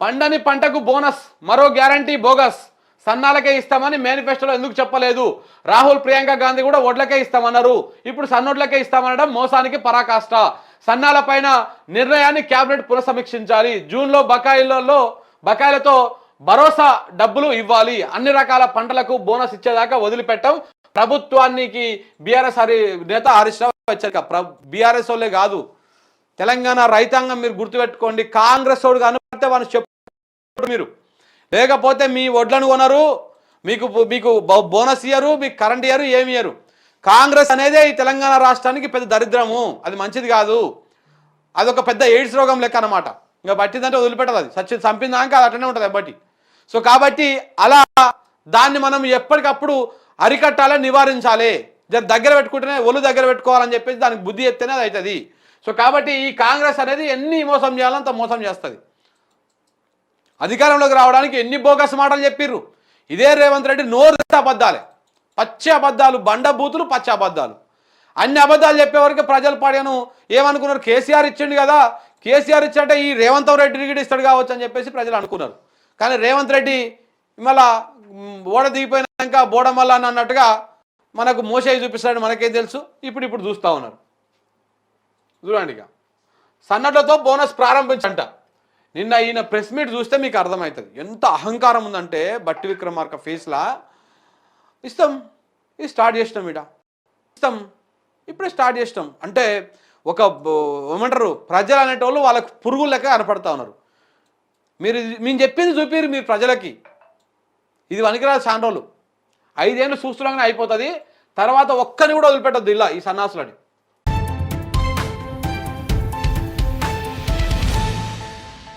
పండని పంటకు బోనస్ మరో గ్యారంటీ బోగస్. సన్నాలకే ఇస్తామని మేనిఫెస్టోలో ఎందుకు చెప్పలేదు? రాహుల్ ప్రియాంక గాంధీ కూడా ఒడ్లకే ఇస్తామన్నారు. ఇప్పుడు సన్నోడ్లకే ఇస్తామనడం మోసానికి పరాకాష్ట. సన్నాలపైన నిర్ణయాన్ని కేబినెట్ పునఃసమీక్షించాలి. జూన్లో బకాయిలలో బకాయిలతో భరోసా డబ్బులు ఇవ్వాలి. అన్ని రకాల పంటలకు బోనస్ ఇచ్చేదాకా వదిలిపెట్టం. ప్రభుత్వానికి బీఆర్ఎస్ హరి నేత హరీష్ రావు హెచ్చరిక. బీఆర్ఎస్ వాళ్ళే కాదు. తెలంగాణ రైతాంగం మీరు గుర్తుపెట్టుకోండి కాంగ్రెస్ వాడు కనపడితే వాళ్ళు చెప్పు మీరు. లేకపోతే మీ వడ్లను కొనరు మీకు మీకు బోనస్ ఇయ్యరు మీకు కరెంట్ ఇయ్యరు ఏమి ఇయ్యరు. కాంగ్రెస్ అనేదే ఈ తెలంగాణ రాష్ట్రానికి పెద్ద దరిద్రము. అది మంచిది కాదు. అదొక పెద్ద ఎయిడ్స్ రోగం లెక్క అనమాట ఇంకా పట్టిందంటే వదిలిపెట్టదు అది. సచ్చి చంపిందాక అది అట్లనే ఉంటుంది బట్టి సో కాబట్టి అలా దాన్ని మనం ఎప్పటికప్పుడు అరికట్టాలి నివారించాలి. దగ్గర పెట్టుకుంటేనే ఒళ్ళు దగ్గర పెట్టుకోవాలని చెప్పేసి దానికి బుద్ధి ఎత్తేనే అది అవుతుంది. సో కాబట్టి ఈ కాంగ్రెస్ అనేది ఎన్ని మోసం చేయాలో అంత మోసం చేస్తుంది. అధికారంలోకి రావడానికి ఎన్ని బోగస్ మాటలు చెప్పిర్రు. ఇదే రేవంత్ రెడ్డి నోరు అబద్ధాలే. పచ్చి అబద్ధాలు బండ బూతులు పచ్చి అబద్ధాలు. అన్ని అబద్ధాలు చెప్పేవరకు ప్రజలు పాడాను ఏమనుకున్నారు? కేసీఆర్ ఇచ్చిండు కదా. కేసీఆర్ ఇచ్చాటే ఈ రేవంత్ రెడ్డి గిడి ఇస్తాడు కావచ్చు అని చెప్పేసి ప్రజలు అనుకున్నారు. కానీ రేవంత్ రెడ్డి మళ్ళా బోడ ఓడ దిగిపోయినాక బోడమల్ల అన్నట్టుగా మనకు మోసేయి చూపిస్తాడు మనకేం తెలుసు? ఇప్పుడు ఇప్పుడు చూస్తూ ఉన్నారు. చూడండి ఇక. సన్నడ్లతో బోనస్ ప్రారంభించంట. నిన్న ఈయన ప్రెస్ మీట్ చూస్తే మీకు అర్థమవుతుంది. ఎంత అహంకారం ఉందంటే బట్టి విక్రమార్క ఫేస్లా. ఇస్తాం. ఇది స్టార్ట్ చేసినాం ఇడ. ఇస్తాం. ఇప్పుడే స్టార్ట్ చేసినాం. అంటే ఒక ఏమంటారు? ప్రజలు అనేటోళ్ళు వాళ్ళకు పురుగు లెక్క కనపడతా ఉన్నారు. మీరు ఇది- మేము చెప్పింది చూపిరు మీరు ప్రజలకి. ఇది వనికిరాదు చాలా రోజులు ఐదేళ్ళు చూస్తున్నాగానే అయిపోతుంది. తర్వాత ఒక్కని కూడా వదిలిపెట్టద్దు ఇలా ఈ సన్నాసులని.